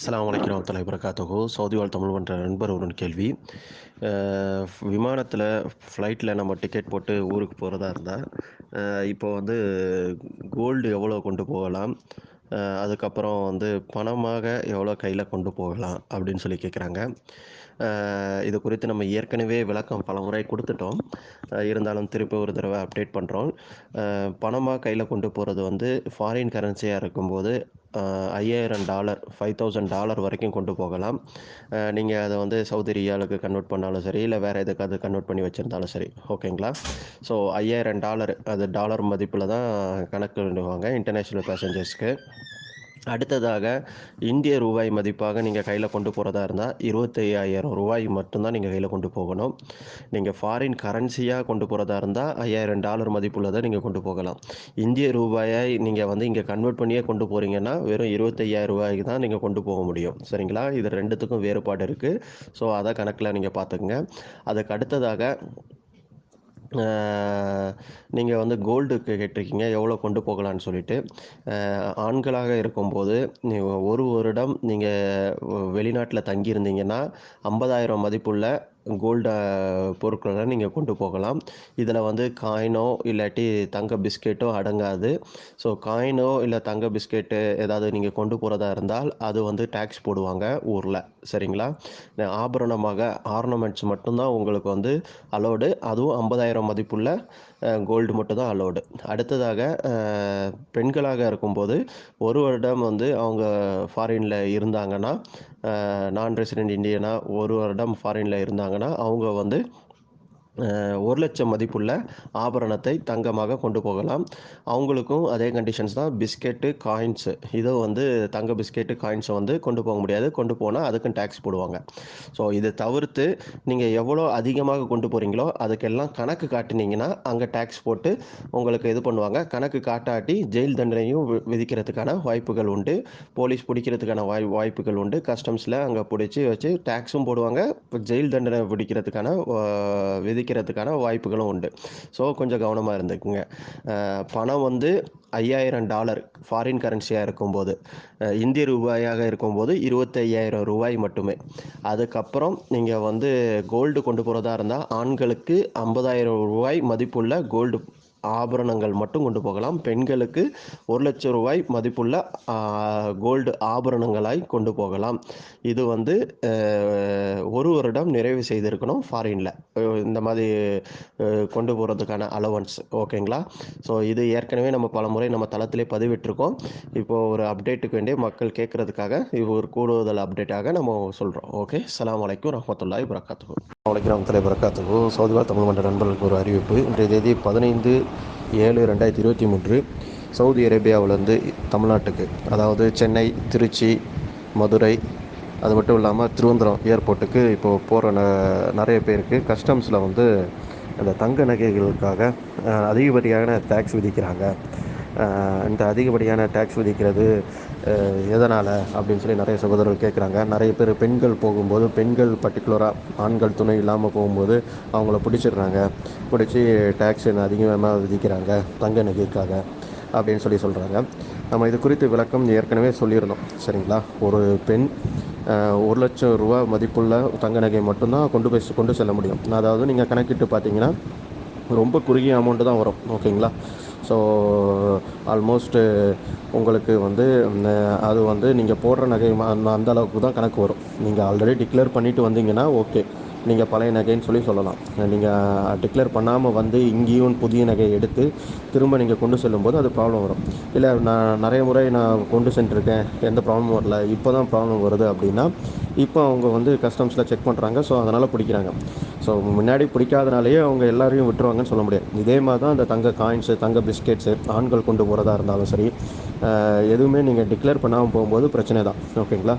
அஸ்லாம் வலைக்கம் வரமத்துல வரகாத்துஹு சவுதி வாழ் தமிழ் பண்ணுற நண்பர் ஒரு கேள்வி. விமானத்தில் ஃப்ளைட்டில் நம்ம டிக்கெட் போட்டு ஊருக்கு போகிறதா இருந்தால் இப்போ வந்து கோல்டு எவ்வளோ கொண்டு போகலாம் அதுக்கப்புறம் வந்து பணமாக எவ்வளோ கையில் கொண்டு போகலாம் அப்படின்னு சொல்லி கேட்குறாங்க இது குறித்து நம்ம ஏற்கனவே விளக்கம் பல முறை கொடுத்துட்டோம். இருந்தாலும் திருப்பி ஒரு தடவை அப்டேட் பண்ணுறோம் பணமாக கையில் கொண்டு போகிறது வந்து ஃபாரின் கரன்சியாக இருக்கும்போது ஐயாயிரம் டாலர் ஃபைவ் தௌசண்ட் டாலர் வரைக்கும் கொண்டு போகலாம். நீங்கள் அதை வந்து சவுதி ரியாலுக்கு கன்வெர்ட் பண்ணாலும் சரி இல்லை வேறு எதுக்காவது கன்வெர்ட் பண்ணி வச்சுருந்தாலும் சரி ஓகேங்களா ஸோ ஐயாயிரம் டாலர் அது டாலர் மதிப்பில் தான் கணக்கு எழுதுவாங்க இன்டர்நேஷ்னல் பேசஞ்சர்ஸ்க்கு அடுத்ததாக இந்திய ரூபாய் மதிப்பாக நீங்கள் கையில் கொண்டு போகிறதா இருந்தால் இருபத்தையாயிரம் ரூபாய் மட்டும்தான் நீங்கள் கையில் கொண்டு போகணும். நீங்கள் ஃபாரின் கரன்சியாக கொண்டு போகிறதா இருந்தால் ஐயாயிரம் டாலர் மதிப்புள்ளதை நீங்கள் கொண்டு போகலாம். இந்திய ரூபாயை நீங்கள் வந்து இங்கே கன்வெர்ட் பண்ணியே கொண்டு போகிறீங்கன்னா வெறும் இருபத்தையாயிரம் ரூபாய்க்கு தான் நீங்கள் கொண்டு போக முடியும். சரிங்களா? இது ரெண்டுத்துக்கும் வேறுபாடு இருக்குது ஸோ அதை கணக்கில் நீங்கள் பார்த்துக்குங்க. அதுக்கு அடுத்ததாக நீங்கள் வந்து கோல்டுக்கு கேட்டிருக்கீங்க எவ்வளோ கொண்டு போகலான்னு சொல்லிட்டு. ஆண்களாக இருக்கும்போது நீ- ஒரு வருடம் நீங்கள் வெளிநாட்டில் தங்கியிருந்தீங்கன்னா ஐம்பதாயிரம் மதிப்புள்ள கோல்டு பொருட்களை நீங்கள் கொண்டு போகலாம். இதில் வந்து காயினோ இல்லாட்டி தங்க பிஸ்கெட்டோ அடங்காது. ஸோ காயினோ இல்லை தங்க பிஸ்கெட்டு ஏதாவது நீங்கள் கொண்டு போகிறதா இருந்தால் அது வந்து டேக்ஸ் போடுவாங்க ஊரில். சரிங்களா? ஆபரணமாக ஆர்னமெண்ட்ஸ் மட்டும்தான் உங்களுக்கு வந்து அலோடு அதுவும் ஐம்பதாயிரம் மதிப்புள்ள கோல்டு மட்டும் தான் அலோடு அடுத்ததாக பெண்களாக இருக்கும்போது ஒரு வருடம் வந்து அவங்க ஃபாரினில் இருந்தாங்கன்னா நான் ரெசிடென்ட் இந்தியனாக ஒரு வருடம் ஃபாரினில் இருந்தாங்கன்னா அவங்க வந்து ஒரு லட்சம் மதிப்புள்ள ஆபரணத்தை தங்கமாக கொண்டு போகலாம். அவங்களுக்கும் அதே கண்டிஷன்ஸ் தான். பிஸ்கெட்டு காயின்ஸு இதை வந்து தங்க பிஸ்கெட்டு காயின்ஸை வந்து கொண்டு போக முடியாது. கொண்டு போனால் அதுக்கும் டேக்ஸ் போடுவாங்க. ஸோ இதை தவிர்த்து நீங்கள் எவ்வளோ அதிகமாக கொண்டு போகிறீங்களோ அதுக்கெல்லாம் கணக்கு காட்டினீங்கன்னா அங்கே டேக்ஸ் போட்டு உங்களுக்கு இது பண்ணுவாங்க. கணக்கு காட்டாட்டி ஜெயில் தண்டனையும் வி- விதிக்கிறதுக்கான வாய்ப்புகள் உண்டு. போலீஸ் பிடிக்கிறதுக்கான வாய் வாய்ப்புகள் உண்டு. கஸ்டம்ஸில் அங்கே பிடிச்சி வச்சு டேக்ஸும் போடுவாங்க. இப்போ ஜெயில் தண்டனை பிடிக்கிறதுக்கான விதி விதிக்கிறதுக்கான வாய்ப்புகளும் உண்டு. ஸோ கொஞ்சம் கவனமாக இருந்துக்குங்க. பணம் வந்து ஐயாயிரம் டாலர் ஃபாரின் கரன்சியாக இருக்கும்போது இந்திய ரூபாயாக இருக்கும்போது இருபத்தையாயிரம் ரூபாய் மட்டுமே. அதுக்கப்புறம் நீங்கள் வந்து கோல்டு கொண்டு போகிறதா இருந்தால் ஆண்களுக்கு ஐம்பதாயிரம் ரூபாய் மதிப்புள்ள கோல்டு ஆபரணங்கள் மட்டும் கொண்டு போகலாம். பெண்களுக்கு ஒரு லட்சம் ரூபாய் மதிப்புள்ள கோல்டு ஆபரணங்களாய் கொண்டு போகலாம். இது வந்து ஒரு வருடம் நிறைவு செய்திருக்கணும் ஃபாரினில் இந்த மாதிரி கொண்டு போகிறதுக்கான அலவன்ஸ் ஓகேங்களா? ஸோ இது ஏற்கனவே நம்ம பல முறை நம்ம தளத்திலே பதிவிட்டிருக்கோம். இப்போது ஒரு அப்டேட்டுக்கு வேண்டிய மக்கள் கேட்குறதுக்காக இது ஒரு கூடுதல் அப்டேட்டாக நம்ம சொல்கிறோம் ஓகே அஸ்ஸலாமு வலைக்கம் ரஹமத்துல்லாய் வரகாத்து வலைக்கம் தலை வரகாத்துஹு. சவுதிவா தமிழ் மன்ற நண்பர்களுக்கு ஒரு அறிவிப்பு. இன்றைய தேதி பதினைந்து ஏழு ரெண்டாயிரத்தி இருபத்தி மூன்று சவுதி அரேபியாவிலேருந்து தமிழ்நாட்டுக்கு அதாவது சென்னை திருச்சி மதுரை அது மட்டும் இல்லாமல் திருவந்தரம் ஏர்போர்ட்டுக்கு இப்போது போகிற ந நிறைய பேருக்கு கஸ்டம்ஸில் வந்து அந்த தங்க நகைகளுக்காக அதிகப்படியான டேக்ஸ் விதிக்கிறாங்க. இந்த அதிகப்படியான டேக்ஸ் விதிக்கிறது எதனால் அப்படின்னு சொல்லி நிறைய சகோதரர்கள் கேட்குறாங்க நிறைய பேர் பெண்கள் போகும்போது பெண்கள் பர்டிகுலராக ஆண்கள் துணை இல்லாமல் போகும்போது அவங்கள பிடிச்சிடுறாங்க. பிடிச்சி டேக்ஸ் என்ன அதிகமாக விதிக்கிறாங்க தங்க நகைக்காக அப்படின்னு சொல்லி சொல்கிறாங்க நம்ம இது குறித்து விளக்கம் ஏற்கனவே சொல்லியிருந்தோம் சரிங்களா? ஒரு பெண் ஒரு லட்சம் ரூபா மதிப்புள்ள தங்க நகை மட்டும்தான் கொண்டு போய் கொண்டு செல்ல முடியும். அதாவது நீங்கள் கணக்கிட்டு பார்த்தீங்கன்னா ரொம்ப குறுகிய அமௌண்ட்டு தான் வரும் ஓகேங்களா? ஸோ ஆல்மோஸ்ட்டு uh, உங்களுக்கு வந்து அது வந்து நீங்கள் போடுற நகை அந்த அந்த அளவுக்கு தான் கணக்கு வரும். நீங்கள் ஆல்ரெடி டிக்ளேர் பண்ணிட்டு வந்தீங்கன்னா ஓகே நீங்கள் பழைய நகைன்னு சொல்லி சொல்லலாம். நீங்கள் டிக்ளேர் பண்ணாமல் வந்து இங்கேயும் புதிய நகையை எடுத்து திரும்ப நீங்கள் கொண்டு செல்லும்போது அது ப்ராப்ளம் வரும். இல்லை நான் நிறைய முறை நான் கொண்டு சென்றிருக்கேன். எந்த ப்ராப்ளமும் வரல. இப்போ தான் ப்ராப்ளம் வருது அப்படின்னா இப்போ அவங்க வந்து கஸ்டம்ஸில் செக் பண்ணுறாங்க ஸோ அதனால் பிடிக்கிறாங்க. ஸோ முன்னாடி பிடிக்காதனாலேயே அவங்க எல்லாரையும் விட்டுருவாங்கன்னு சொல்ல முடியாது. இதே மாதிரி தான் அந்த தங்க காயின்ஸு தங்க பிஸ்கெட்ஸு ஆண்கள் கொண்டு போகிறதா இருந்தாலும் சரி எதுவுமே நீங்கள் டிக்ளேர் பண்ணாமல் போகும்போது பிரச்சனை தான். ஓகேங்களா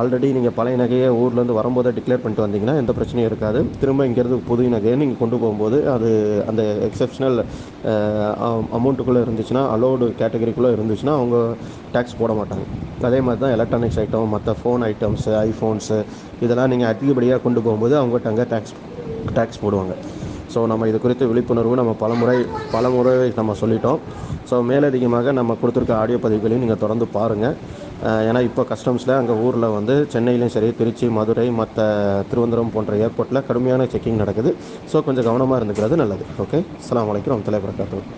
ஆல்ரெடி நீங்கள் பழைய நகையை ஊர்லேருந்து வரும்போதே டிக்ளேர் பண்ணிட்டு வந்தீங்கன்னா எந்த பிரச்சனையும் இருக்காது. திரும்ப இங்கேருந்து புது நகையை நீங்கள் கொண்டு போகும்போது அது அந்த எக்ஸப்ஷனல் அமௌண்ட்டுக்குள்ளே இருந்துச்சுன்னா அலோடு கேட்டகரிக்குள்ளே இருந்துச்சுன்னா அவங்க டேக்ஸ் போட மாட்டாங்க. அதே மாதிரி தான் எலக்ட்ரானிக்ஸ் ஐட்டம் மற்ற ஃபோன் ஐட்டம்ஸு ஐஃபோன்ஸு இதெல்லாம் நீங்கள் அதிகப்படியாக கொண்டு போகும்போது அவங்ககிட்ட அங்கே டேக்ஸ் டேக்ஸ் போடுவாங்க. ஸோ நம்ம இது குறித்து விழிப்புணர்வு நம்ம பலமுறை பலமுறை நம்ம சொல்லிட்டோம். ஸோ மேலதிகமாக நம்ம கொடுத்துருக்க ஆடியோ பதிவுகளையும் நீங்கள் தொடர்ந்து பாருங்கள் ஏன்னா இப்போ கஸ்டம்ஸில் அங்கே ஊரில் வந்து சென்னையிலையும் சரி திருச்சி மதுரை மற்ற திருவனந்தபுரம் போன்ற ஏர்போர்ட்டில் கடுமையான செக்கிங் நடக்குது. ஸோ கொஞ்சம் கவனமாக இருந்துக்கிறது நல்லது. ஓகே அலாம் வலைக்கம் வரமத்துல வரகாத்தூர்